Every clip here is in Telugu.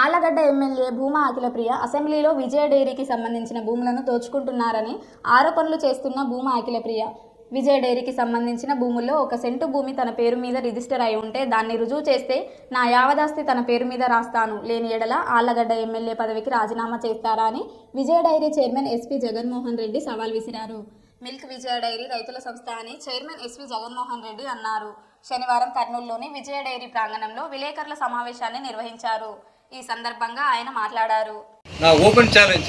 ఆలగడ్డ ఎమ్మెల్యే భూమా అఖిలప్రియ అసెంబ్లీలో విజయ డైరీకి సంబంధించిన భూములను దోచుకుంటున్నారని ఆరోపణలు చేస్తున్న భూమా అఖిలప్రియ. విజయ డైరీకి సంబంధించిన భూముల్లో ఒక సెంటు భూమి తన పేరు మీద రిజిస్టర్ అయి ఉంటే దాన్ని రుజువు చేస్తే నా యావదాస్తి తన పేరు మీద రాస్తాను. లేని ఎడల ఆళ్ళగడ్డ ఎమ్మెల్యే పదవికి రాజీనామా చేస్తారా అని Vijaya dairy chairman SP Jaganmohan Reddy సవాల్ విసిరారు. మిల్క్ విజయ డైరీ రైతుల సంస్థ అని చైర్మన్ ఎస్వి జగన్మోహన్ రెడ్డి అన్నారు. శనివారం కర్నూలులోని విజయ డైరీ ప్రాంగణంలో విలేకరుల సమావేశాన్ని నిర్వహించారు. ఈ సందర్భంగా ఆయన మాట్లాడారు. నా ఓపెన్ ఛాలెంజ్.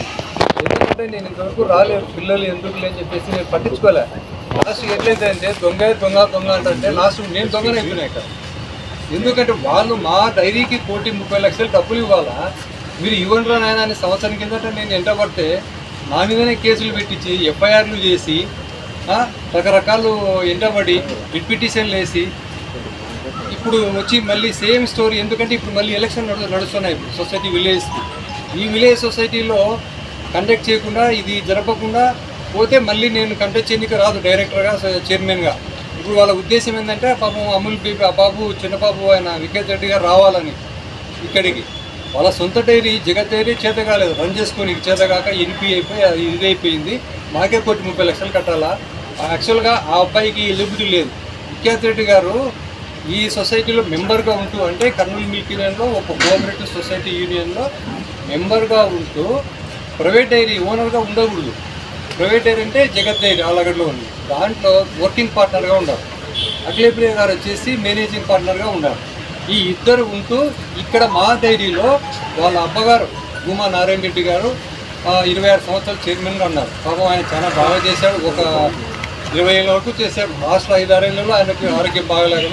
ఎందుకంటే నేను ఇంతవరకు రాలేదు. పిల్లలు ఎందుకు లేని చెప్పేసి నేను పట్టించుకోలే. లాస్ట్ ఎట్లయితే దొంగ దొంగ దొంగ అంటే లాస్ట్ నేను దొంగనే అయిపోయినా ఇక్కడ. ఎందుకంటే వాళ్ళు మా డైరీకి కోటి ముప్పై లక్షలు డబ్బులు ఇవ్వాలా? మీరు ఇవ్వండి రా నాయన అని సంవత్సరం కిందట నేను ఎంట పడితే నా మీదనే కేసులు పెట్టించి ఎఫ్ఐఆర్లు చేసి రకరకాలు ఎంటబడి రిట్ పిటిషన్లు వేసి ఇప్పుడు వచ్చి మళ్ళీ సేమ్ స్టోరీ ఎందుకంటే ఇప్పుడు మళ్ళీ ఎలక్షన్ నడు నడుస్తున్నాయి ఇప్పుడు సొసైటీ విలేజ్కి. ఈ విలేజ్ సొసైటీలో కండక్ట్ చేయకుండా ఇది జరపకుండా పోతే మళ్ళీ నేను కండక్ట్ చేయడానికి రాదు డైరెక్టర్గా చైర్మన్గా ఇప్పుడు వాళ్ళ ఉద్దేశం ఏంటంటే పాపం అమూల్ బేబీ ఆ బాబు చిన్నబాబు ఆయన వికేత్ రెడ్డి గారు రావాలని ఇక్కడికి. వాళ్ళ సొంత డైరీ జగత్ డైరీ చేత కాలేదు. రన్ చేసుకొని చేత కాక ఎన్పి అయిపోయి అది ఇది అయిపోయింది మాకే కోటి ముప్పై లక్షలు కట్టాలా? యాక్చువల్గా ఆ అబ్బాయికి ఎలిజిబిలిటీ లేదు. వికేత్ రెడ్డి గారు ఈ సొసైటీలో మెంబర్గా ఉంటూ అంటే కర్నూలు మిల్క్ యూనియన్లో ఒక కోఆపరేటివ్ సొసైటీ యూనియన్లో మెంబర్గా ఉంటూ ప్రైవేట్ డైరీ ఓనర్గా ఉండకూడదు. ప్రైవేట్ డైరీ అంటే జగత్ డైరీ ఆలగడ్లో ఉంది. దాంట్లో వర్కింగ్ పార్ట్నర్గా ఉండాలి. అఖిలేప్రియ గారు వచ్చేసి మేనేజింగ్ పార్ట్నర్గా ఉండాలి. ఈ ఇద్దరు ఉంటూ ఇక్కడ మా డైరీలో వాళ్ళ అబ్బగారు భూమా నారాయణ రెడ్డి గారు ఇరవై ఆరు సంవత్సరాలు చైర్మన్గా ఉన్నారు. పాపం ఆయన చాలా బాగా చేశాడు. ఒక ఇరవై ఏళ్ళ వరకు చేశాడు. లాస్ట్ ఐదు ఆరేళ్ళలో ఆయనకి ఆరోగ్యం బాగలేక